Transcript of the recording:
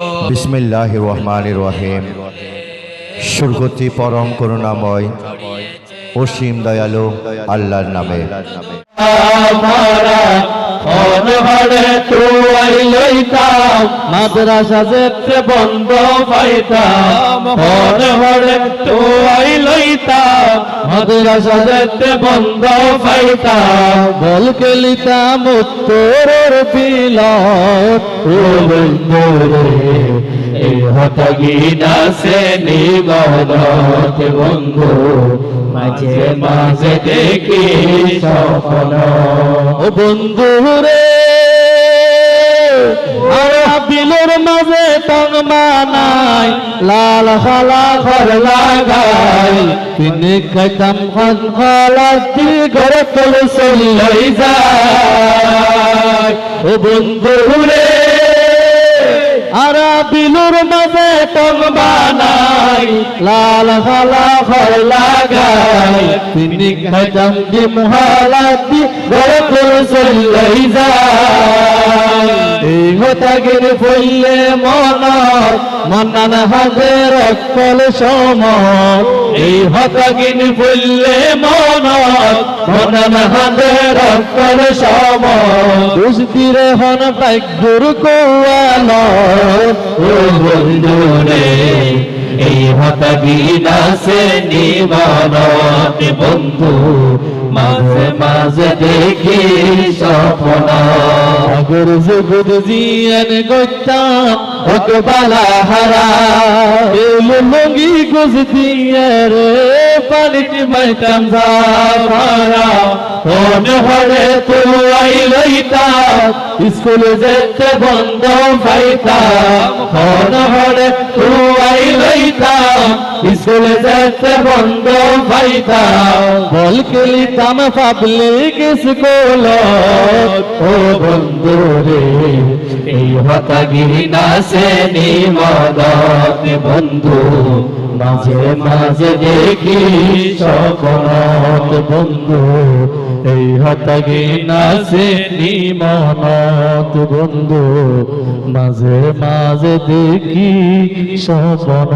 বিসমিল্লাহ রহমান রহিম। সুরগতি পরম করুণাময় অসীম দয়ালু আল্লাহর নামে। মাদ্রাসা যেতে বন্ধ পাইতাম। মাদ্রাসা যেতে বন্ধ পাইতাম। বল খেলিতাম উত্তরের পিলত বন্ধু। মাঝে মাঝে দেখি স্বপ্ন। বন্ধু রে আর বিলের মাঝে টং মানাই লাল খালা ঘর লাগাই। তিনি খাইতাম খান খালা দি ঘরে তোলে চলই যায়। ও বন্ধু রে আর বিলুর মাঝে টং বানাই লাল খালা ঘর লাগাই। তিনি খাইতাম দি মহালাতি ঘরে তোলে চলই যায়। এই হতাগির ফইলে মন মনান হাজের অকল সমর। এই হতাগিন ফইলে মন মনান হাজের অকল সমর। দুষ্টির হন ভাগ্যুর কোয়াল ও বন্ধুরে এই হতাগিন আছে নিবনত বন্ধু মাঝে মাঝে দেখি স্বপ্ন। আগর জগৎ জিয়ান গইতাম ওকে বালা হারা। এলো লঙ্গি গুজ দিয়ে রে পানিটি মাইতাম যারা কোন হরে তো আই স্কুলে যেতে বন্ধ পাইতাম কোন হরে তো স্কুলে যেতে বন্ধ পাইতাম বল খেলিতাম পাবলিক স্কুল ও বন্ধু রে, এই হতাগিরি নাচে নিমদত বন্ধু, মাঝে মাঝে দেখি সকলত বন্ধু, এই হতাগিরি নাচে নিমনত বন্ধু, মাঝে মাঝে দেখি সকলত